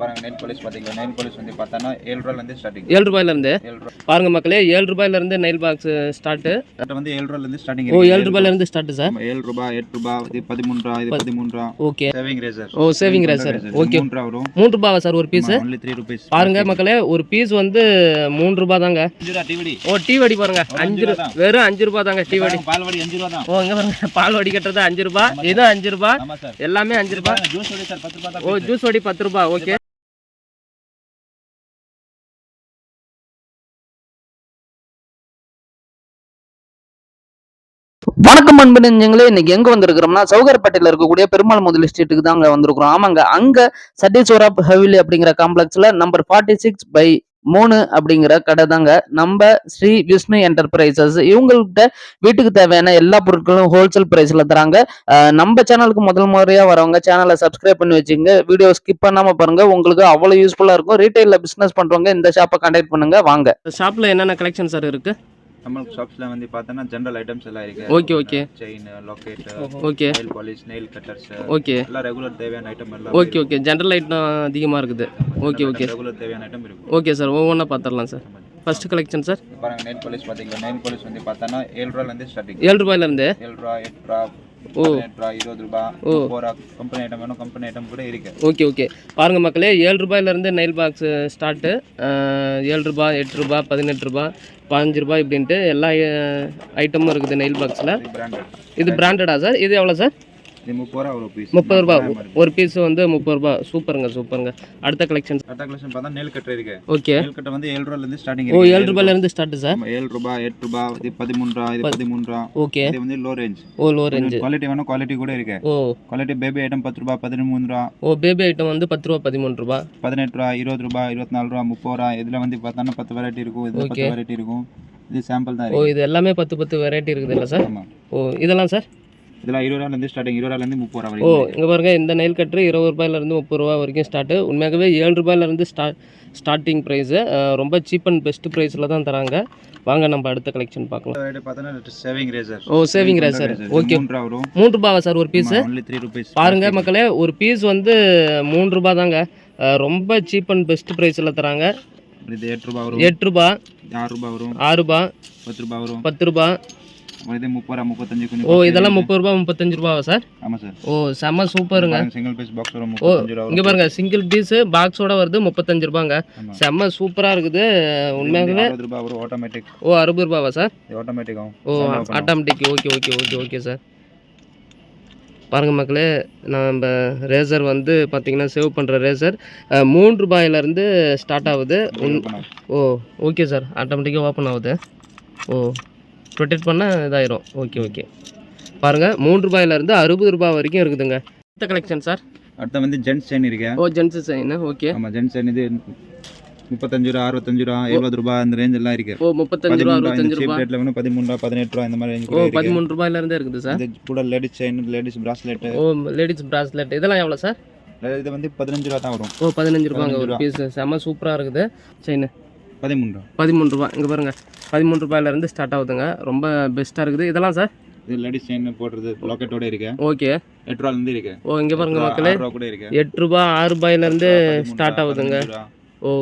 பாருங்க நெல் பாலிஷ் பாத்தீங்களா? நெல் பாலிஷ் வந்து பார்த்தோன்னா ஏழு ரூபாயில இருந்து ஸ்டார்டிங் ஏழு ரூபாயிலேருந்து மக்களே ஏழு ரூபாயிலேருந்து நெயில் பாக்ஸ் ஸ்டார்ட்டு வந்து ஏழு ரூபாயில இருந்து ஸ்டார்டிங் ஓ ஏழு ரூபாயிலேருந்து சார் ஏழு ரூபாய் எட்டு ரூபாய் இது பதிமூணு ரூபா இது பதிமூணு ரூபா ஓகே. சேவிங் ரேசர் ஓ சேவிங் ரேசர் ஓகே. மூணு ரூபா வரும். மூன்று ரூபாவா சார் ஒரு பீஸு ஒன்லி த்ரீ ருபீஸ் பாருங்க மக்களே ஒரு பீஸ் வந்து மூணு ரூபா தாங்க ஓ டீ வடி பாருங்க. அஞ்சு வெறும் அஞ்சு ரூபா தாங்க டீ வடி பால் வடி அஞ்சு ரூபா தான். ஓ இங்க பாருங்க பால் வடி கட்டுறது அஞ்சு ரூபா இதுவும் அஞ்சு ரூபா. எல்லாமே அஞ்சு ரூபா. ஜூஸ் வடி சார் பத்து ரூபா ஓ ஜூஸ் வடி பத்து ரூபா ஓகே. வணக்கம் அன்பு நெஞ்சங்களே இன்னைக்கு எங்க வந்திருக்கிறோம்னா சௌகர்பேட்டையில இருக்கக்கூடிய பெருமாள் முதல் ஸ்ட்ரீட்டுக்கு தான் அங்க வந்திருக்கிறோம். ஆமாங்க அங்க சட்டீஸ்வரா ஹெவிலி அப்படிங்கிற காம்ப்ளெக்ஸ்ல நம்பர் ஃபார்ட்டி சிக்ஸ் பை மூணு அப்படிங்கிற கடை தாங்க. நம்ம ஸ்ரீ விஷ்ணு என்டர்பிரைசஸ் இவங்கள்ட்ட வீட்டுக்கு தேவையான எல்லா பொருட்களும் ஹோல்சேல் பிரைஸ்ல தராங்க. நம்ம சேனலுக்கு முதல் முறையா வரவங்க சேனலை சப்ஸ்கிரைப் பண்ணி வச்சுங்க வீடியோ ஸ்கிப் பண்ணாம பாருங்க. உங்களுக்கு அவ்வளவு யூஸ்ஃபுல்லா இருக்கும். ரீட்டைல்ல பிசினஸ் பண்றவங்க இந்த ஷாப்பை கான்டாக்ட் பண்ணுங்க. வாங்க. ஷாப்ல என்னென்ன கலெக்ஷன் சார் இருக்கு? நம்ம ஷாப்ஸ்ல வந்து பார்த்தோன்னா ஜெனரல் ஐட்டம்ஸ் எல்லாம் இருக்கு. Okay okay chain locket okay nail polish nail cutters okay எல்லாம் ரெகுலர் தேவையான ஐட்டம் எல்லாம் ஓகே ஓகே ஜென்ரல் ஐட்டம் அதிகமாக இருக்குது. ஓகே ஓகே ரெகுலர் தேவையான ஐட்டம் இருக்கு. ஓகே சார் ஒவ்வொன்றா பார்த்துடலாம் சார் ஃபர்ஸ்ட் கலெக்ஷன் சார் பாருங்க நெயில் பாலிஷ் பாத்தீங்களா? நெயில் பாலிஷ் வந்து பார்த்தோன்னா ஏழு ரூபாயில இருந்து ஸ்டார்டிங் ஏழு ரூபாயிலேருந்து ஏழு ரூபா எட்டு ரூபா இருபது ரூபா ஓ. முப்பது ரூபா கம்பெனி ஐட்டம் வேணும் கம்பெனி ஐட்டம் கூட இருக்கு. ஓகே ஓகே பாருங்க மக்களே ஏழு ரூபாயிலேருந்து நெயில் பாக்ஸ் ஸ்டார்ட்டு ஏழு ரூபா எட்டு ரூபா பதினெட்டு ரூபா பதினஞ்சு ரூபாய் இப்படின்ட்டு எல்லா ஐட்டமும் இருக்குது நெயில் பாக்ஸில் இது பிராண்டட் சார் இது எவ்வளோ சார் முப்பது ரூபா ஒரு பீஸ் வந்து முப்பது ரூபா. சூப்பருங்க சூப்பருங்க. அடுத்த கலெக்ஷன் கரெக்டாக கலெக்ஷன் பார்த்தா நெல் கட்டர் இருக்கு ஓகே. நெல் கட்டை வந்து ஏழு ரூபாயில இருந்து ஸ்டார்டிங் ஓ ஏழு ரூபாயிலேருந்து ஸ்டார்ட்டு சார் ஏழு ரூபா எட்டு ரூபா இது பதிமூணு ரூபா இது பதிமூணு ரூபா ஓகே. இது வந்து லோ ரேஞ்ச் ஓ லோ ரேஞ்சு குவாலிட்டி வேணும் குவாலிட்டி கூட இருக்கு. ஓ. குவாலிட்டி பேபி ஐட்டம் பத்து ரூபா பதிமூணு ரூபா ஓ பேபி ஐட்டம் வந்து பத்து ரூபா பதிமூணு ரூபா பதினெட்டு ரூபா இருபது ரூபா இருபத்தி நாலு ரூபா முப்பது ரூபா இதுல வந்து பார்த்தோன்னா பத்து வெரைட்டி இருக்கும். Okay. பத்து வெரைட்டி இருக்கும். இது சாம்பிள் தான் ஓ இது எல்லாமே பத்து பத்து வெரைட்டி இருக்குது இல்லை சார் ஓ இதெல்லாம் சார் இதெல்லாம் இருபது ரூபாயில இருந்து ஸ்டார்டிங் இருபது ரூபாயில இருந்து முப்பது ரூபா ஓ வரைக்கும். இங்கே பாருங்க இந்த நெயில் கட்ரு இருபது ரூபாயிலேருந்து முப்பது ரூபா வரைக்கும் ஸ்டார்ட்டு உண்மையாகவே ஏழு ரூபாயிலேருந்து ஸ்டார்ட் ஸ்டார்டிங் ப்ரைஸு ரொம்ப சீப் அண்ட் பெஸ்ட் ப்ரைஸில் தான் தராங்க. வாங்க நம்ம அடுத்த கலெக்ஷன் பார்க்கலாம். சேவிங் ரேசர் ஓ சேவிங் ரேசர் ஓகே மூணு ரூபாவா சார் ஒரு பீஸு பாருங்க மக்களே ஒரு பீஸ் வந்து மூணு ரூபா தாங்க. ரொம்ப சீப் அண்ட் பெஸ்ட் ப்ரைஸில் தராங்க. இது எட்டு ரூபா வரும். எட்டு ரூபா. ஆறு ரூபா வரும். ஆறு ரூபா. பத்து ரூபா வரும். பத்து ரூபா. இது முப்பது ரூபா முப்பத்தஞ்சு கொஞ்சம் ஓ இதெல்லாம் முப்பது ரூபா முப்பத்தஞ்சு ரூபாவா சார்? ஆமா சார். ஓ செம்ம சூப்பருங்க. சிங்கிள் பீஸ் பாக்ஸ் ஓ இங்கே பாருங்க சிங்கிள் பீஸு பாக்ஸோட வருது முப்பத்தஞ்சு ரூபாங்க. செம்ம சூப்பராக இருக்குது. உண்மையாகவே ரூபா வரும் ஆட்டோமேட்டிக் ஓ அறுபது ரூபாவா சார்? ஆட்டோமேட்டிக் ஓ. Automatic okay okay okay okay sir. பாருங்க மக்களே நம்ம ரேசர் வந்து பார்த்தீங்கன்னா சேவ் பண்ணுற ரேசர் மூணு ரூபாயிலேருந்து ஸ்டார்ட் ஆகுது. ஓ ஓகே சார். ஆட்டோமேட்டிக்காக ஓப்பன் ஆகுது. ஓ. ரொட்டேட் பண்ணால் இதாயிரும். ஓகே ஓகே பாருங்கள் மூணு ரூபாயிலேருந்து அறுபது ரூபாய் வரைக்கும் இருக்குதுங்க. அடுத்த கலெக்ஷன் சார் அடுத்து வந்து ஜென்ஸ் செயின் இருக்கு ஓ ஜென்ஸு சைனு ஓகே ஆமா ஜென்ஸ் செயின் இது முப்பத்தஞ்சு ரூபா அறுபத்தஞ்சு ரூபா எழுபது ரூபா அந்த ரேஞ்ச் எல்லாம் இருக்கு. ஓ முப்பத்தஞ்சு ரூபா அறுபத்தஞ்சு ரூபா. ரேட்ல வேணும் பதிமூணு ரூபா பதினெட்டு ரூபா இந்த மாதிரி ரேஞ்ச் ஓ பதிமூணு ரூபாயிலேருந்தே இருக்குது சார் இது கூட ladies chain ladies bracelet oh ladies bracelet இதெல்லாம் எவ்வளோ சார் இது வந்து பதினஞ்சு ரூபா தான் வரும். ஓ பதினஞ்சு ரூபாங்க ஒரு பீஸ் செம்ம சூப்பராக இருக்குது. செயின் பதிமூணு ரூபா பதிமூணு ரூபா. இங்கே பாருங்கள் பதிமூணு ரூபாயிலேருந்து ஸ்டார்ட் ஆகுதுங்க. ரொம்ப பெஸ்ட்டாக இருக்குது. இதெல்லாம் சார் இது லேடிஸ் செயின் போடுறது லாக்கெட்டோட இருக்கு. ஓகே எட்டு ரூபால இருந்து இருக்கு. ஓ இங்கே பாருங்க மக்களே. எட்டு ரூபா ஆறு ரூபாயிலேருந்து ஸ்டார்ட் ஆகுதுங்க. ஓ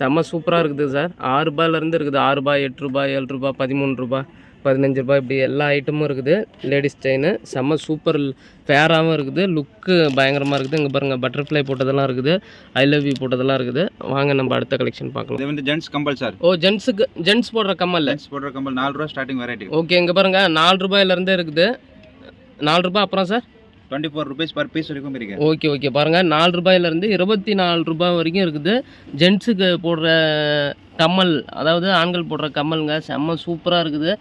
செம்ம சூப்பராக இருக்குது சார் ஆறு ரூபாயிலேருந்து இருக்குது. ஆறு ரூபாய் எட்டு ரூபாய் ஏழு ரூபாய் பதிமூணு ரூபாய். பதினஞ்சு ரூபாய் இப்படி எல்லா ஐட்டமும் இருக்குது. லேடிஸ் செயின் செம்ம சூப்பர் ஃபேராகவும் இருக்குது. லுக்கு பயங்கரமாக இருக்குது. இங்கே பாருங்கள் பட்டர்ஃப்ளை போட்டதெல்லாம் இருக்குது. ஐ லவ் யூ போட்டதெல்லாம் இருக்குது. வாங்க நம்ம அடுத்த கலெக்ஷன் பார்க்கலாம். இது வந்து ஜென்ஸ் கம்பல் சார் ஓ ஜென்ஸுக்கு ஜென்ஸ் போடுற கம்மல். ஜென்ஸ் போடுற கம்பல் நாலு ரூபா ஸ்டார்டிங் வெரைட்டி ஓகே இங்கே பாருங்க நாலு ரூபாயிலேருந்தே இருக்குது. நாலு ரூபாய் அப்புறம் sir twenty four rupees per piece வரைக்கும் இருக்கு. ஓகே ஓகே பாருங்கள் நாலு ரூபாயிலேருந்து இருபத்தி நாலு ரூபாய் வரைக்கும் இருக்குது. ஜென்ஸுக்கு போடுற கம்மல் அதாவது ஆண்கள் போடுற கம்மலுங்க செம்ம சூப்பராக இருக்குது.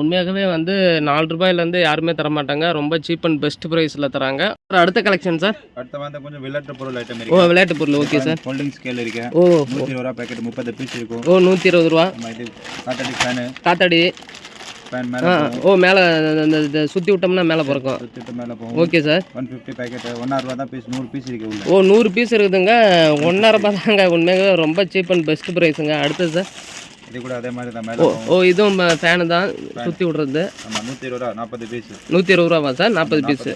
உண்மையாகவே வந்து நாலு ரூபாயிலேருந்து யாருமே தர மாட்டாங்க ரொம்ப சீப் அண்ட் பெஸ்ட் ப்ரைஸில் தராங்க. அடுத்த கலெக்ஷன் சார்? அடுத்த வந்து கொஞ்சம் விளையாட்டு பொருள் ஐட்டம் ஓ விளையாட்டு பொருள். ஓகே சார் ஃபோல்டிங் ஸ்கேல் இருக்கு. ஓ நூற்றி இருபது ரூபா பேக்கெட் முப்பது பீஸ் இருக்கும். ஓ நூற்றி இருபது ரூபா. காத்தாடி ஃபேனு காத்தாடி ஓ மேலே இந்த சுற்றி விட்டோம்னா மேலே பிறக்கும். மேலே போகும். Okay sir one fifty packet ஒன்றா ரூபா தான் பீஸ் நூறு பீஸ் இருக்கு உள்ள. ஓ நூறு பீஸ் இருக்குதுங்க. ஒன்றரை ரூபாய் தாங்க. உண்மையாகவே ரொம்ப சீப் அண்ட் பெஸ்ட் ப்ரைஸுங்க அடுத்தது சார் இது கூட அதே மாதிரி தான் ஓ மேலே ஓ இதுவும் ஃபேனு தான் சுற்றி விட்றது. ஆமாம் நூற்றி இருபது ரூபா நாற்பது பீஸ் நூற்றி இருபது ரூபாவா சார்? நாற்பது பீஸு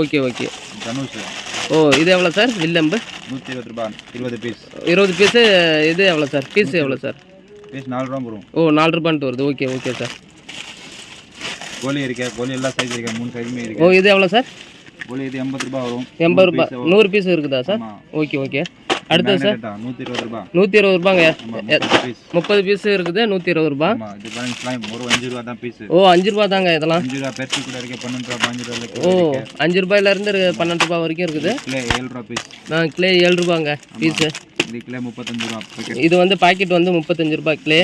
ஓகே ஓகே. தனுஷ். ஓ இது எவ்வளோ சார்? வில்லம்பு. நூற்றி இருபது ரூபாய் இருபது பீஸ் இருபது பீஸு இது எவ்வளோ சார்? பீஸ் எவ்வளோ சார்? பீஸ் நாலு ரூபா வரும். ஓ நாலு ரூபான்ட்டு வருது. Okay okay sir. கோழி இருக்கு கோழி எல்லா சைஸ் இருக்கு மூணு சைஸுமே ஓ இது எவ்வளோ சார்? இது எண்பது ரூபாய் வரும். எண்பது ரூபாய் நூறு பீஸ் இருக்குதா சார்? Okay okay. அடுத்தது சார் நூற்றி இருபது ரூபாய் நூற்றி இருபது ரூபாங்க. முப்பது பீஸ் இருக்குது நூற்றி இருபது ரூபா ஒரு அஞ்சு ரூபா தான் பீஸ் ஓ அஞ்சு ரூபா தாங்க இதெல்லாம். அஞ்சு ரூபா பெருசு கூட இருக்கு பன்னெண்டு ரூபா பாஞ்சு ரூபா ஓ அஞ்சு ரூபாயிலேருந்து பன்னெண்டு ரூபா வரைக்கும் இருக்குது. ஏழு ரூபா பீஸ் நான் கிளே ஏழு ரூபாங்க பீஸு இது முப்பத்தஞ்சு ரூபா. இது வந்து பாக்கெட் வந்து முப்பத்தஞ்சு ரூபாய் கிளே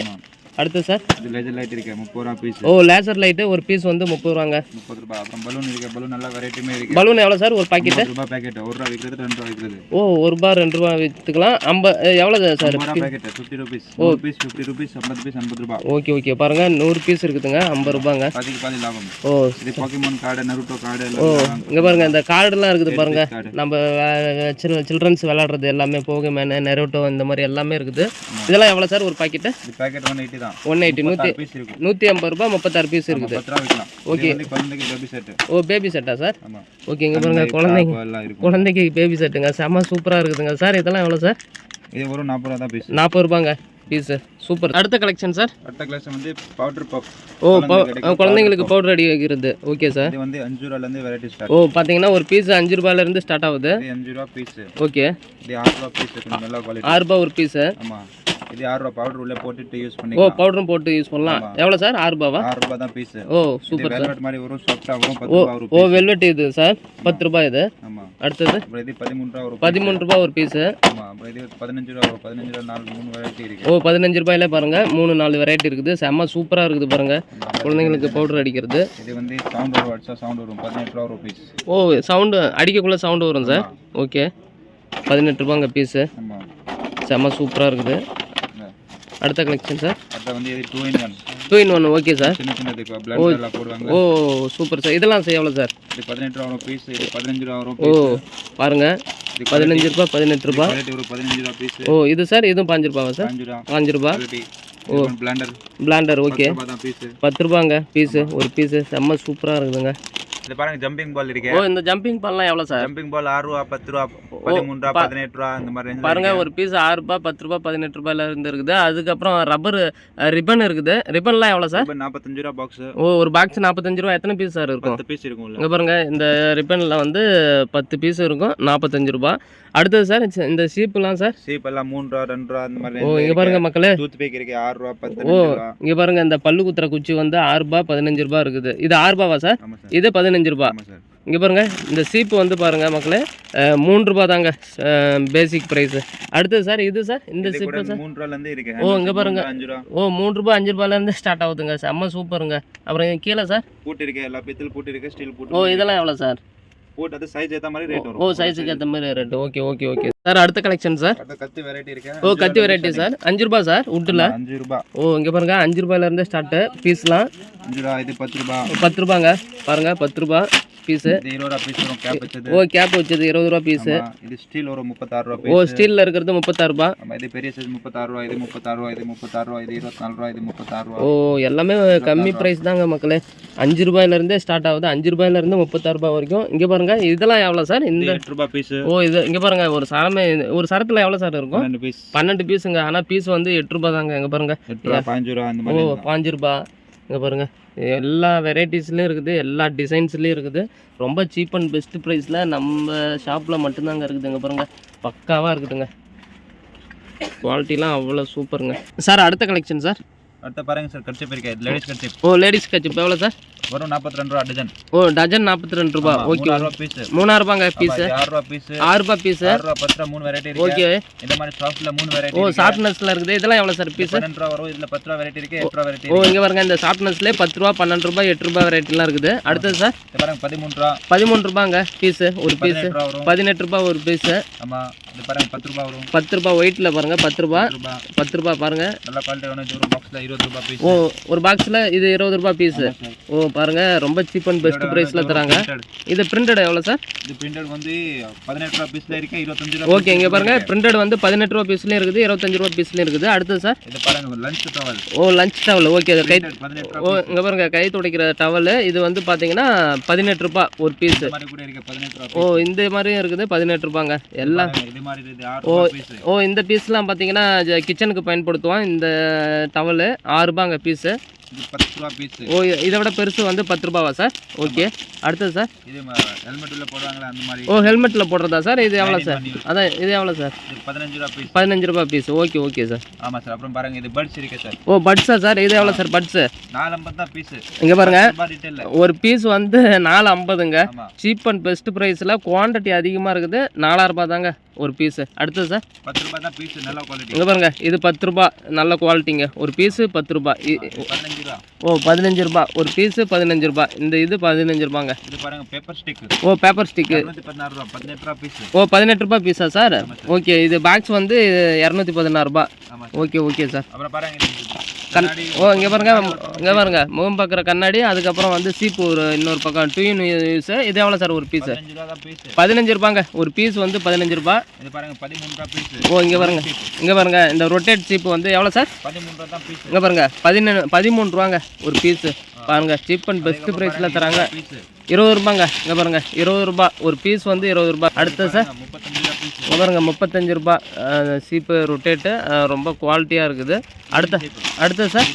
அடுத்து சார்? இது லேசர் லைட் இருக்கு முப்பது ரூபா பீஸ் ஓ லேசர் லைட்டு ஒரு பீஸ் வந்து முப்பது ரூபாங்க. முப்பது ரூபாய் அப்புறம் பலூன் இருக்கு பலூன் நல்லா வெரைட்டியுமே இருக்கு. பலூன் எவ்வளோ சார் ஒரு பாக்கெட்டு முப்பது ரூபாய் பேக்கெட் ஒரு ரூபா விற்கிறது ரெண்டு ரூபா விற்கிறது ஓ ஒரு ரூபா ரெண்டு ரூபா விற்றுக்கலாம் ஐம்ப எவ்வளோ சார்? ஐம்பது ரூபா பேக்கெட் ஃபிஃப்டி ருபீஸ் நூறு பீஸ் ஃபிஃப்டி ருபீஸ் ஐம்பது பீஸ் ஐம்பது ரூபாய் ஓகே ஓகே பாருங்கள் நூறு பீஸ் இருக்குதுங்க ஐம்பது ரூபாங்க. பாதிக்கு பாதி லாபம். ஓ இது பாக்கிமான் கார்டு நருட்டோ கார்டு ஓ இங்கே பாருங்க இந்த கார்டுலாம் இருக்குது பாருங்க. நம்ம சில் சில்ட்ரன்ஸ் விளாடுறது எல்லாமே போக மேனு நெரோட்டோ இந்த மாதிரி எல்லாமே இருக்குது. இதெல்லாம் எவ்வளோ சார் ஒரு பாக்கெட்டு பேக்கெட் ஒன் எயிட்டி தான். ஒன் எயிட்டி நூற்றி நூற்றி ஐம்பது ரூபா முப்பத்தாறு பீஸ் இருக்குது. ஓகே ஓ பேபி செட்டா சார் ஆமா. ஓகே இங்கே பாருங்க குழந்தைங்க குழந்தைக்கு பேபி செட்டுங்க செம்ம சூப்பராக இருக்குதுங்க. சார் இதெல்லாம் எவ்வளோ சார் இது ஒரு நாற்பது ரூபா தான் பீஸ் நாற்பது ரூபாங்க பீஸு சூப்பர் அடுத்த கலெக்ஷன் சார் அடுத்த கிளாஸ் வந்து பவுடர் பப் ஓ குழந்தைங்களுக்கு பவுடர் அடி வைக்கிறது. ஓகே சார் இது வந்து அஞ்சு ரூபால இருந்து வெரைட்டி ஸ்டார்ட் ஓ பார்த்தீங்கன்னா ஒரு பீஸ் அஞ்சு ரூபாயிலேருந்து ஸ்டார்ட் ஆகுது. அஞ்சு ரூபா பீஸ் ஓகே இது ஆறு ரூபா பீஸ் கொஞ்சம் நல்ல குவாலிட்டி ஆறு ரூபா ஒரு பீஸு ஆமா. இது ஆறு ரூபா பவுடர் உள்ள போட்டுட்டு யூஸ் ஓ பண்ணிக்கலாம். பவுடரும் போட்டு யூஸ் பண்ணலாம். எவ்வளோ சார்? ஆறு ரூபாவா? ஆறு ரூபா தான் பீஸ் ஓ சூப்பர் சார். வெல்வெட் மாதிரி வரும் சாஃப்டா வரும் பத்து ரூபா வரும் ஓ வெல்வெட் இது சார்? பத்து ரூபாய் இது. ஆமா. அடுத்தது? இது பதிமூணு ரூபா வரும் பதிமூணு ரூபா ஒரு பீஸு ஆமா அப்புறம் இது பதினஞ்சு ரூபா வரும் பதினஞ்சு ரூபா நாலு மூணு வெரைட்டி இருக்கு. ஓ பதினஞ்சு ரூபாயில பாருங்க. மூணு நாலு வெரைட்டி இருக்குது. செம்ம சூப்பராக இருக்குது பாருங்க. குழந்தைங்களுக்கு பவுடர் அடிக்கிறது. இது வந்து சவுண்ட் வரும் அடிச்சா சவுண்ட் வரும். பதினெட்டு ரூபா வரும் பீஸ் ஓ சவுண்டு அடிக்கக்குள்ள சவுண்டு வரும் சார். ஓகே. பதினெட்டு ரூபாங்க பீஸு செம்ம சூப்பராக இருக்குது. அடுத்த கலெக்ஷன் சார் அடுத்த வந்து இது two in one two in one okay sir சின்ன சின்னது இப்போ பிளண்ட் எல்லாம் போடுவாங்க ஓ சூப்பர் சார் இதெல்லாம் சார் எவ்வளோ சார் இது பதினெட்டு ரூபா பீஸ் இது பதினஞ்சு ரூபா வரும் ஓ பீஸ் பாருங்க. பதினஞ்சு ரூபா பதினெட்டு ரூபா பதினஞ்சு ரூபா பீஸ் ஓ இது சார் இதுவும் பாஞ்சு ரூபாவா சார் பாஞ்சு ரூபா. குவாலிட்டி பிளாண்டர் பிளாண்டர் ஓகே பத்து ரூபாங்க பீஸு ஒரு பீஸு செம்ம சூப்பராக இருக்குதுங்க. இது பாருங்க ஜம்பிங் பால் இருக்கு. ஓ இந்த ஜம்பிங் பால்லாம் எவ்வளோ சார் ஜம்பிங் பால் ஆறு ரூபா பத்து ரூபா பதிமூணு ரூபா பதினெட்டு ரூபா இந்த மாதிரி பாருங்க ஒரு பீஸ் ஆறு ரூபாய் பத்து ரூபாய் பதினெட்டு ரூபாயில இருந்து இருக்குது. அதுக்கப்புறம் ரப்பர் ரிப்பன் இருக்குது. ரிப்பன்லாம் எவ்வளோ சார் நாற்பத்தஞ்சு ரூபா பாக்ஸ் ஓ ஒரு பாக்ஸ் நாற்பத்தஞ்சு ரூபா எத்தனை பீஸ் சார் இருக்கும்? பத்து பீஸ் இருக்கும்ல. இங்கே பாருங்க இந்த ரிப்பனில் வந்து பத்து பீஸ் இருக்கும் நாற்பத்தஞ்சு ரூபா. அடுத்தது சார் இந்த சீப்புலாம் சார் சீப் எல்லாம் மூணு ரூபா ரெண்டு ரூபா அந்த மாதிரி ஓ இங்கே. பாருங்க மக்களே. டூத் பேக் இருக்கு ஆறு ரூபா பத்து ஓ ரூபா. இங்கே பாருங்க இந்த பல்லு குத்துற குச்சி வந்து ஆறு ரூபாய் பதினஞ்சு ரூபாய் இருக்குது. இது ஆறு ரூபாவா சார் இது பதினஞ்சு ரூபா. ஆமா சார். இங்கே பாருங்க இந்த சீப்பு வந்து பாருங்க மக்களே மூணு ரூபா தாங்க பேசிக் ப்ரைஸு அடுத்தது சார் இது சார் இந்த சீப்பு சார். ஓ, இங்க பாருங்க. ரூபா, ரூபா. ஓ மூணு ரூபா அஞ்சு ரூபாயிலேருந்து ஸ்டார்ட் ஆகுதுங்க செம்ம சூப்பருங்க. அப்புறம் கீழே சார். பூட்டு இருக்கு எல்லா பித்தல் பூட்டு இருக்கு ஸ்டீல் ஓ பூட்டு இதெல்லாம் எவ்வளோ சார்? பூட்டு அது சைஸ் ஏத்த மாதிரி ரேட் வரும். ஓ சைஸுக்கு ஏற்ற மாதிரி rate okay okay okay sir அடுத்த கலெக்ஷன் சார் கத்தி வெரைட்டி இருக்கு. ஓ கத்தி வெரைட்டி இருந்து சார் அஞ்சு ரூபா சார் உட்டில். அஞ்சு ரூபா. ஓ இங்கே பாருங்க அஞ்சு ரூபாயிலேருந்து ஸ்டார்ட்டு பீஸ்லாம் அஞ்சு ரூபா இது பத்து ரூபா. பத்து ரூபாங்க. பாருங்க பத்து ரூபா. பீஸு இது இருபது ரூபா பீஸ் வரும். கேப் வச்சது. ஓ கேப் வச்சது இருபது ரூபா பீஸு ஆமா. இது ஸ்டீல் ஒரு முப்பத்தாறு ரூபா ஓ ஸ்டீலில் இருக்கிறது முப்பத்தாறு ரூபா. ஆமா இது பெரிய சைஸ் முப்பத்தாறு ரூபா இது முப்பத்தாறு ரூபா இது முப்பத்தாறு ரூபா இது இருபத்தி நாலு ரூபா இது முப்பத்தாறு ரூபா. ஓ எல்லாமே கம்மி ப்ரைஸ் தாங்க மக்களே. அஞ்சு ரூபாயிலேருந்தே ஸ்டார்ட் ஆகுது. அஞ்சு ரூபாயிலேருந்து முப்பத்தாறு ரூபாய் வரைக்கும். இங்கே பாருங்க இதெல்லாம் எவ்வளோ சார்? இந்த எட்டு ரூபா பீஸ் ஓ இது இங்கே பாருங்க ஒரு சரமே ஒரு சரத்தில் எவ்வளோ சார் இருக்கும்? பன்னெண்டு பீஸ் பன்னெண்டு பீஸுங்க ஆனால் பீஸ் வந்து எட்டு ரூபா தாங்க. இங்கே பாருங்க. எட்டு ரூபா பதினஞ்சு ரூபா அந்த ஓ பாஞ்சு ரூபா. இங்கே பாருங்கள் எல்லா வெரைட்டிஸ்லேயும் இருக்குது எல்லா டிசைன்ஸ்லேயும் இருக்குது. ரொம்ப சீப் அண்ட் பெஸ்ட் ப்ரைஸில் நம்ம ஷாப்பில் மட்டும்தாங்க இருக்குது இங்கே பாருங்கள் பக்காவாக இருக்குதுங்க. குவாலிட்டிலாம் அவ்வளோ சூப்பருங்க சார் அடுத்த கலெக்ஷன் சார் அடுத்த பாருங்க சார் கட்சி இருக்கு லேடிஸ் கட்சி ஓ லேடிஸ் கச்சிப் எவ்வளோ சார்? வரும் நாற்பத்தி ரெண்டு ரூபா டஜன் ஓ டஜன் நாற்பத்தி ரெண்டு ரூபா ஓகே ரூபா பீஸ் மூணாயிரம் ரூபாங்க பீஸு ஆறு ரூபா பீஸ் ஆறு ரூபாய் பீஸு ஆறு ரூபா பத்து ரூபா மூணு வெரைட்டி இருக்கு. ஓகே இந்த மாதிரி சாஃப்ட்ல மூணு ஓ வெரைட்டி சாஃப்ட்னஸில் இருக்குது. இதெல்லாம் எவ்வளோ சார் பீஸு பன்னெண்டு ரூபா வரும். இதுல பத்து ரூபா வெரைட்டி இருக்கு. எட்டு ரூபா வெரைட்டி ஓ இங்கே பாருங்க இந்த சாஃப்ட்னஸ்லேயே பத்து ரூபா பன்னெண்டு ரூபாய் எட்டு ரூபாய் வெரைட்டிலாம் இருக்குது. அடுத்தது சார்? பாருங்க பதிமூணு ரூபா. பதிமூணு ரூபாங்க பீஸு ஒரு பீஸு பதினெட்டு ரூபா ஒரு பீஸு ஆமா இது பாருங்க பத்து ரூபா வரும். பத்து ரூபாய் ஒயிட்டில் பாருங்க பத்து ரூபா. பத்து ரூபாய் பாருங்க. நல்ல குவாலிட்டி ஒரு பாக்ஸ்ல இருபது ஓ ஒரு பாக்ஸில் இது இருபது ரூபாய் பீஸு ஓ பாருங்க ரொம்ப சீப் அண்ட் பெஸ்ட் ப்ரைஸில் தராங்க. இது பிரிண்டட் எவ்வளோ சார் இது பிரிண்டட் வந்து பதினெட்டு ரூபாய் பீஸ்ல இருக்கு இருபத்தஞ்சு ரூபாய் ஓகே இங்கே பாருங்க பிரிண்டட் வந்து பதினெட்டு ரூபா பீஸ்லேயும் இருக்குது இருபத்தஞ்சு ரூபா பீஸ்லேயும் இருக்குது. அடுத்து சார் இது பாருங்க லஞ்ச் டவல் ஓ லஞ்ச் டவல் ஓகே அது கை ஓ இங்கே பாருங்க கை துடைக்கிற டவல் இது வந்து பார்த்தீங்கன்னா பதினெட்டு ரூபா ஒரு பீஸு ஓ இந்த மாதிரியும் இருக்குது பதினெட்டு ரூபாங்க. எல்லாம் பீஸ் ஓ இந்த பீஸ்லாம் பார்த்தீங்கன்னா கிச்சனுக்கு பயன்படுத்துவோம் இந்த டவலு ஆறுரூபாங்க பீஸு. இது பத்து ரூபாய் பீஸ். ஓ இதை விட பெருசு வந்து பத்து ரூபாவா சார்? ஓகே. அடுத்தது சார்? இது ஹெல்மெட் உள்ள போடுவாங்களா அந்த மாதிரி. ஓ ஹெல்மெட்டில் போடுறதா சார்? இது எவ்வளோ சார்? அதான் இது எவ்வளோ சார்? பதினஞ்சு பீஸ். பதினஞ்சு ரூபாய் பீஸ். Okay okay sir. ஆமா சார். அப்புறம் பாருங்க இது பட்ஸ் இருக்கு சார். ஓ பட்ஸா சார்? இது எவ்வளோ சார் பட்ஸு நாலு ஐம்பது தான் பீஸ். இங்கே பாருங்க. ரூபாய் ரீட்டைல் ஒரு பீஸ் வந்து நாலு ஐம்பதுங்க. சீப் அண்ட் பெஸ்ட் ப்ரைஸில் குவான்டிட்டி அதிகமாக இருக்குது. நாலாயிரம் ரூபாய் தாங்க ஒரு பீஸு அடுத்தது சார்? பத்து ரூபாய் தான் பீஸ். நல்ல குவாலிட்டி இங்கே பாருங்க. இது பத்து ரூபாய். நல்ல குவாலிட்டிங்க ஒரு பீஸு பத்து ரூபாய். ரூபா ஓ பதினஞ்சு ரூபாய் ஒரு பீஸு பதினஞ்சு ரூபாய் இந்த இது பதினஞ்சு ரூபாங்க. இது பாருங்க பேப்பர் ஸ்டிக் ஓ பேப்பர் ஸ்டிக்கு ரூபா. பதினெட்டு ரூபா பீஸ் ஓ பதினெட்டு ரூபாய் பீஸா சார்? ஓகே இது பாக்ஸ் வந்து இரநூத்தி பதினாறு ரூபாய் ஆமா ஓகே ஓகே சார். அப்புறம் பாருங்க கண் ஓ இங்கே பாருங்க இங்கே பாருங்க. முகம் பார்க்குற கண்ணாடி அதுக்கப்புறம் வந்து சீப்பு ஒரு இன்னொரு பக்கம் டூயின் யூஸு இது எவ்வளோ சார் ஒரு பீஸு பதினஞ்சு ரூபா ரூபாங்க. ஒரு பீஸ் வந்து பதினஞ்சு ரூபாய் இது பாருங்க பதிமூணு ரூபா பீஸ் ஓ இங்கே பாருங்க. இங்கே பாருங்க இந்த ரொட்டேட் சீப்பு வந்து எவ்வளோ சார் பதிமூணு ரூபா தான் பீஸ் இங்கே பாருங்க பதினொன்று பதிமூணு ரூபாங்க ஒரு பீஸு பாருங்க சீப் அண்ட் பெஸ்ட் ப்ரைஸில் தராங்க. இருபது ரூபாங்க இங்கே பாருங்க இருபது ரூபாய் ஒரு பீஸ் வந்து இருபது ரூபாய் அடுத்து சார் முப்பத்தஞ்சு ரூபா பீஸ் இங்கே பாருங்க முப்பத்தஞ்சு ரூபா சீப்பு ரொட்டேட்டு ரொம்ப குவாலிட்டியாக இருக்குது. அடுத்த அடுத்த சார்?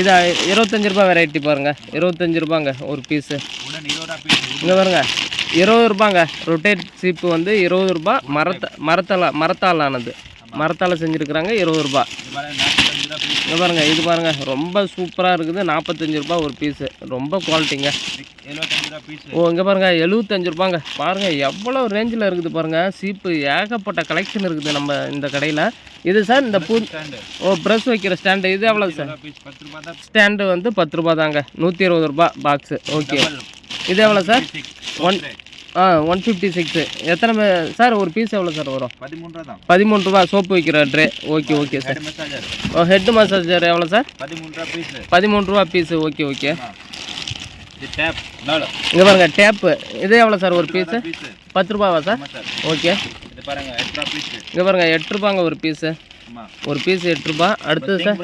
இது இருபத்தஞ்சு ரூபாய் வெரைட்டி பாருங்கள் இருபத்தஞ்சு ரூபாங்க ஒரு பீஸு ரூபா இங்கே பாருங்க இருபது ரூபாங்க. ரொட்டேட் சீப்பு வந்து இருபது ரூபாய் மரத்த மரத்தால் மரத்தால் ஆனது மரத்தால் செஞ்சுருக்குறாங்க இருபது ரூபாய் ரூபா. இங்கே பாருங்க இது பாருங்க. ரொம்ப சூப்பராக இருக்குது. நாற்பத்தஞ்சு ரூபாய் ஒரு பீஸு ரொம்ப குவாலிட்டிங்க ரூபா ஓ இங்கே பாருங்க எழுபத்தஞ்சு ரூபாங்க பாருங்க எவ்வளோ ரேஞ்சில் இருக்குது பாருங்க. சீப்பு ஏகப்பட்ட கலெக்ஷன் இருக்குது நம்ம இந்த கடையில். இது சார் இந்த பூ ஓ ப்ரெஸ் வைக்கிற ஸ்டாண்டு இது எவ்வளோ சார்? ரூபா ரூபா ஸ்டாண்டு வந்து பத்து ரூபா தாங்க. நூற்றி இருபது ரூபா பாக்ஸு ஓகே இது எவ்வளோ sir? One ah one fifty six எத்தனை சார் ஒரு பீஸ் எவ்வளோ சார் வரும்? பதிமூணு தான் பதிமூணு ரூபா சோப்பு வைக்கிற tray okay okay sir head massager ஓ ஹெட் மசாஜர் எவ்வளோ சார்? பதிமூணு ரூபா பீஸ் பதிமூணு ரூபா பீஸு ஓகே ஓகே டேப் இங்கே பாருங்க டேப்பு இது எவ்வளோ சார் ஒரு பீஸு பத்து ரூபாவா சார்? ஓகே இது பாருங்க எட்டு ரூபா பீஸ் இங்கே பாருங்க எட்டு ரூபாங்க ஒரு பீஸு ஒரு பீஸ் எட்டு ரூபா அடுத்து சார்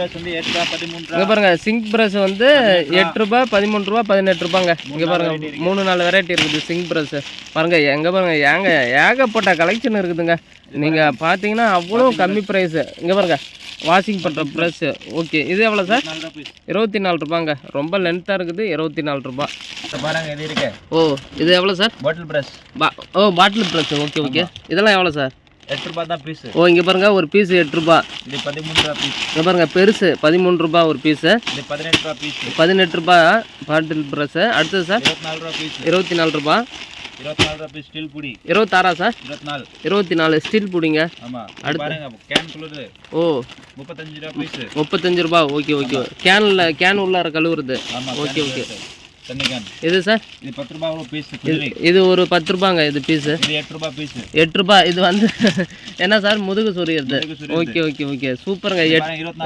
இங்கே பாருங்க சிங்க் ப்ரஷ் வந்து எட்டு ரூபா பதிமூணு ரூபா பதினெட்டு ரூபாங்க இங்கே பாருங்க மூணு நாலு வெரைட்டி இருக்குது சிங்க் ப்ரஷ் பாருங்க எங்கே பாருங்க ஏங்க ஏகப்பட்ட கலெக்ஷன் இருக்குதுங்க. நீங்கள் பார்த்தீங்கன்னா அவ்வளோ கம்மி ப்ரைஸு இங்கே பாருங்க வாஷிங் பண்ணுற ப்ரஷ் ஓகே இது எவ்வளோ சார் இருபத்தி நாலு ரூபாங்க. ரொம்ப லென்த்தாக இருக்குது இருபத்தி நாலு ரூபா. இது பாருங்க இது இருக்கு. ஓ இது எவ்வளோ சார் பாட்டில் பிரஷ் பா ஓ பாட்டில் ப்ரஷ் ஓகே ஓகே இதெல்லாம் எவ்வளோ சார் எட்டு ரூபா தான் பீஸ். ஓ இங்கே பாருங்க ஒரு பீஸ் எட்டு ரூபா இது பதிமூணு ரூபா பீஸ். இங்கே பாருங்க பெருசு பதிமூணு ரூபா ஒரு பீஸு. இது பதினெட்டு ரூபா பீஸ். பதினெட்டு ரூபா பாட்டில் ப்ரஷ்ஷு அடுத்தது சார் இருபத்தி நாலு ரூபா பீஸ். இருபத்தி நாலு ரூபா இருபத்தி நாலு ரூபா பீஸ் ஸ்டீல் புடி. இருபத்தாறா சார்? இருபத்தி நாலு இருபத்தி நாலு ஸ்டீல் பிடிங்க. ஆமா. இது பாருங்க கேன் குளிர். ஓ. முப்பத்தஞ்சு ரூபா பீஸ். முப்பத்தஞ்சு ரூபா ஓகே ஓகே. கேனில் கேன் உள்ளார கழுவுறது. Okay okay. இது சார்? இது பத்து ரூபா ஒரு பீஸ் குதிரை. இது ஒரு பத்து ரூபாங்க இது பீஸு எட்டு ரூபா பீஸ் எட்டு ரூபா இது வந்து என்ன சார்? முதுகு சொரியறது. Okay okay okay. சூப்பருங்க.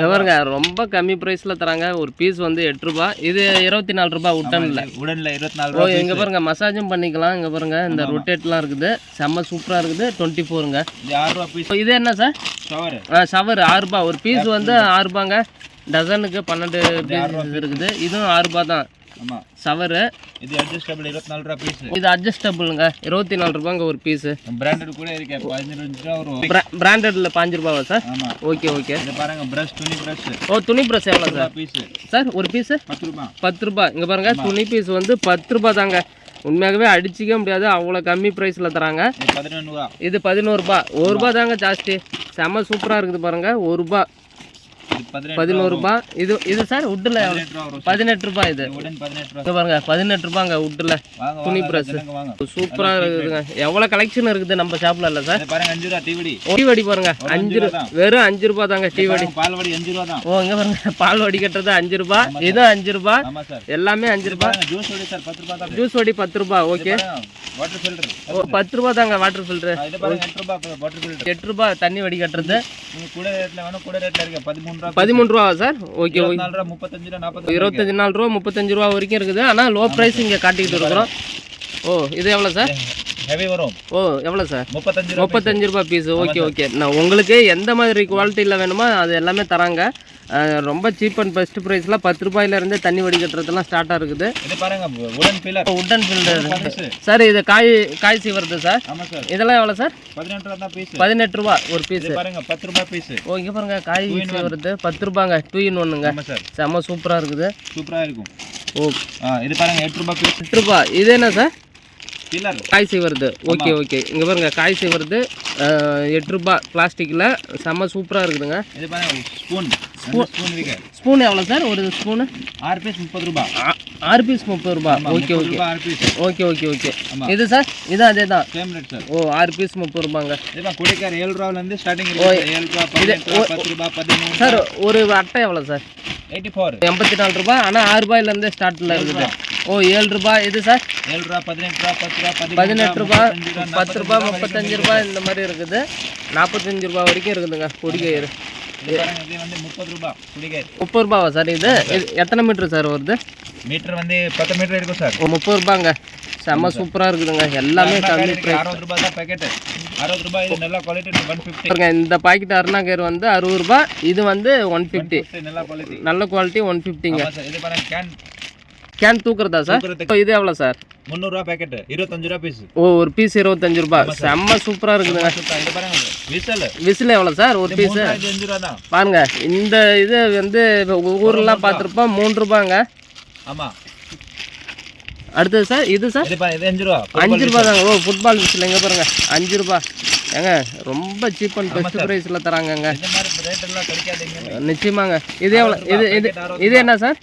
எவருங்க ரொம்ப கம்மி ப்ரைஸில் தராங்க. ஒரு பீஸ் வந்து எட்டு ரூபா இது இருபத்தி நாலு ரூபா உட்டனில் உடன்ல இருபத்தி நாலு ஓ ரூபா இங்கே பாருங்க மசாஜும் பண்ணிக்கலாம். இங்கே பாருங்க இந்த ரொட்டேட்லாம் இருக்குது. செம்ம சூப்பராக இருக்குது. டுவெண்ட்டி ஃபோருங்க ஆறு ரூபா பீஸ் இது என்ன சார்? ஷவர் ஆ ஷவர் ஆறு ரூபா ஒரு பீஸ் வந்து ஆறு ரூபாங்க டசனுக்கு பன்னெண்டு பீஸ் இருக்குது. இதுவும் ஆறு ரூபா தான். ஷவரு இது அட்ஜஸ்டபிள் இருபத்தி நாலு ரூபா பீஸ் இது அட்ஜஸ்டபுளுங்க இருபத்தி நாலு ரூபாங்க ஒரு பீஸு பிராண்டட் கூட இருக்கு. பதினஞ்சு ரூபா வரும். பிராண்டடில் பாஞ்சு ரூபாவா சார்? Okay okay. இது பாருங்க பிரஷ் துணி பிரஷ் ஓ துணி ப்ரெஸ் எவ்வளோ சார்? பீஸ் சார் ஒரு பீஸு பத்து ரூபா. பத்து ரூபாய் இங்கே பாருங்க துணி பீஸ் வந்து பத்து ரூபாய் தாங்க. உண்மையாகவே அடிச்சிக்க முடியாது. அவ்வளோ கம்மி ப்ரைஸில் தராங்க. இது பதினொன்று ரூபா. இது பதினோரு ரூபாய் ஒரு ரூபா தாங்க ஜாஸ்தி. செம்ம சூப்பராக இருக்குது பாருங்க. ஒரு ரூபா. பதினோரு ரூபாய் இது இது சார் உட்டில் பதினெட்டு ரூபா ரூபாய் இது. ரூபா. இங்க பாருங்க பதினெட்டு ரூபாங்க உட்டில் துணி பிரஸ் சூப்பராக இருக்குதுங்க. எவ்வளோ கலெக்ஷன் இருக்குது நம்ம ஷாப்பில் இல்லை சார்? இது பாருங்க அஞ்சு ரூபா டிவிடி டீ வடி பாருங்க. அஞ்சு ரூ- வெறும் அஞ்சு ரூபாய் தாங்க டீ வடி பால் வடி அஞ்சு ரூபா தான். ஓ இங்க பாருங்க பால் வடி கட்டுறது அஞ்சு ரூபாய் இதுவும் அஞ்சு சார். எல்லாமே அஞ்சு ரூபாய் பாருங்க ஜூஸ் வடி சார் பத்து ரூபா ஜூஸ் வடி பத்து ரூபாய் ஓகே வாட்டர் ஃபில்டர் ஓ பத்து ரூபாய் தாங்க வாட்டர் ஃபில்டர் இது எட்டு ரூபா தண்ணி வடி கட்டுறது. கூட ரேட்ல வேணும் கூட ரேட்ல இருக்கு பதிமூணு ரூபா பதிமூணு ரூபா சார்? Okay okay. இருபத்தஞ்சு நாலு ரூபா முப்பத்தஞ்சு ரூபா வரைக்கும் இருக்குது. ஆனால் லோ ப்ரைஸ் இங்கே காட்டிக்கிட்டு இருக்கிறோம். ஓ இது எவ்வளோ சார்? ஹெவி வரும். ஓ எவ்வளோ சார்? முப்பத்தஞ்சு முப்பத்தஞ்சு ரூபா பீஸ் ஓகே ஓகே. நான் உங்களுக்கு எந்த மாதிரி குவாலிட்டியில் வேணுமோ அது எல்லாமே தராங்க. ரொம்ப சீப் அண்ட் பெஸ்ட் ப்ரைஸில் பத்து ரூபாயிலேருந்து தண்ணி வடிகட்டுறதுலாம் ஸ்டார்ட்டாக இருக்குது. இது பாருங்க உடன் பில்லர் உட்டன் ஃபில்டர் பதினெட்டு சார் இது காய் காய் சீவரது சார்? சார். இதெல்லாம் எவ்வளோ சார்? பதினெட்டு ரூபா தான் பீஸ் பதினெட்டு ரூபா ஒரு பீஸ் பாருங்க பத்து ரூபாய் பீஸ் ஓ இங்கே பாருங்க காய். சீவரது பத்து ரூபாங்க டூ இன் ஒன்றுங்க சார். செம்ம சூப்பராக இருக்குது. சூப்பரா இருக்கும். ஓ. இது பாருங்க எட்டு ரூபாய் பீஸ் எட்டு ரூபா. இது என்ன சார்? காய் சீவரது ஓகே ஓகே இங்கே பாருங்க காய் சீவரது அஹ், எட்டு ரூபா பிளாஸ்டிக்கில் செம்ம சூப்பராக இருக்குதுங்க. இது ஸ்பூன் ஸ்பூன் எவ்வளோ சார் ஒரு ஸ்பூனு ஆறு பீஸ் முப்பது ரூபாய் ஆறு பீஸ் முப்பது ரூபா. ஓகே ஓகே ரூபாய் ஓகே ஓகே ஓகே. இது சார் இது அதே தான். சேம் ரேட் சார் ஓ ஆறு பீஸ் முப்பது ரூபாங்க. குடிக்கார ஏழு ரூபாயில இருந்து ஸ்டார்டிங் ஏழு ரூபாய் ரூபாய் பத்து ரூபாய் பதிமூணு சார் ஒரு அட்டை எவ்வளோ சார் எயிட்டி ஃபோர் எண்பத்தி நாலு ரூபாய் ஆனால் ஆறு ரூபாயிலேருந்து ஸ்டார்ட்டில் இருக்குது. ஓ ஏழு ரூபாய் இது சார்? ஏழு ரூபாய் பதினெட்டு ரூபாய் பத்து ரூபாய் பதினெட்டு ரூபாய் பத்து ரூபாய் முப்பத்தஞ்சு ரூபாய் இந்த மாதிரி இருக்குது. நாற்பத்தஞ்சு ரூபாய் வரைக்கும் இருக்குதுங்க வந்து முப்பது முப்பது ரூபாவா சார் இது? எத்தனை மீட்ரு சார் வருது? மீட்டர் வந்து பத்து மீட்டர் இருக்கும் சார். முப்பது ரூபாங்க. செம்ம சூப்பராக இருக்குதுங்க. எல்லாமே கம்மி அறுபது ரூபாய் தான் பேக்கெட் அறுபது ரூபாய் இது நல்ல குவாலிட்டி ஒன் ஃபிஃப்டி இந்த பாக்கெட் அருணாகர் வந்து அறுபது ரூபாய் இது வந்து ஒன் ஃபிஃப்டி நல்ல குவாலிட்டி நல்ல குவாலிட்டி ஒன் ஃபிஃப்டிங்க இது பாருங்க கேன் கேன் தூக்குறதா சார்? இது எவ்வளோ சார்? முந்நூறுரூவா பேக்கெட் இருபத்தஞ்சு ரூபா பீஸ் ஓ ஒரு பீஸ் இருபத்தஞ்சு ரூபாய். செம்ம சூப்பராக இருக்குதுங்க. இது பாருங்க விசல். விசில் எவ்வளோ சார்? ஒரு பீஸு பாருங்க இந்த இது வந்து ஊர்லாம் பார்த்துருப்போம் மூணு ரூபாங்க. ஆமா. அடுத்தது சார் இது சார்? அஞ்சு ரூபா. அஞ்சு ரூபா தாங்க. ஓ ஃபுட்பால் விசில் எங்கே பாருங்க. அஞ்சு ரூபா. ஏங்க ரொம்ப சீப் அண்ட் பெஸ்ட் ப்ரைஸில் தராங்கங்க. நிச்சயமாங்க. இது எவ்வளோ? இது இது இது என்ன சார்?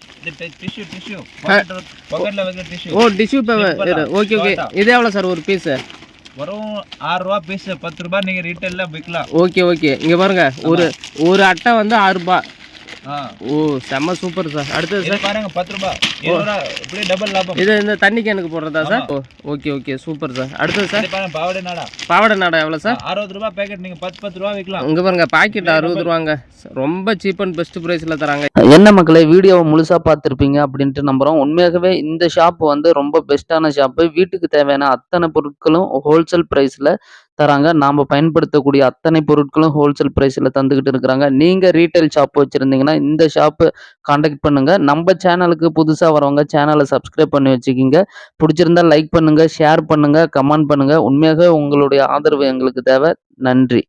ஓ டிஷ்யூ பேப்பர் ஓகே ஓகே இது எவ்வளோ சார் ஒரு பீஸு வரும் ஆறு ரூபா பீஸ் பத்து ரூபாய் நீங்க ரீட்டைல்ல விற்கலாம் ஓகே ஓகே இங்கே பாருங்க. ஒரு ஒரு அட்டை வந்து ஆறு ரூபா. ஓ செம்ம சூப்பர் சார். அடுத்தது சார். பாருங்க பத்து ரூபாய் இருபது ரூபா இப்படி டபுள் லாபம். இது இந்த தண்ணி கேனுக்கு போடுறதா சார்? ஓ ஓகே ஓகே சூப்பர் சார். அடுத்தது சார். பாருங்க பாவடை நாடா. பாவாடை நாடா எவ்வளோ சார்? அறுபது ரூபாய் பேக்கெட் நீங்க பத்து பத்து ரூபா விற்கலாம் இங்கே பாருங்க பாக்கெட் அறுபது ரூபாங்க. ரொம்ப சீப் அண்ட் பெஸ்ட் ப்ரைஸில் தராங்க. என்ன மக்களே வீடியோவை முழுசா பார்த்துருப்பீங்க அப்படின்ட்டு நம்புறோம். உண்மையாகவே இந்த ஷாப் வந்து ரொம்ப பெஸ்ட்டான ஷாப்பு வீட்டுக்கு தேவையான அத்தனை பொருட்களும் ஹோல்சேல் ப்ரைஸில் தராங்க. நாம் பயன்படுத்தக்கூடிய அத்தனை பொருட்களும் ஹோல்சேல் ப்ரைஸில் தந்துக்கிட்டு இருக்கிறாங்க. நீங்கள் ரீட்டைல் ஷாப் வச்சுருந்தீங்கன்னா இந்த ஷாப்பு காண்டாக்ட் பண்ணுங்கள் நம்ம சேனலுக்கு புதுசாக வரவங்க சேனலை சப்ஸ்கிரைப் பண்ணி வச்சுக்கிங்க. பிடிச்சிருந்தா லைக் பண்ணுங்கள் ஷேர் பண்ணுங்கள் கமெண்ட் பண்ணுங்கள் உண்மையாக உங்களுடைய ஆதரவு எங்களுக்கு தேவை. நன்றி.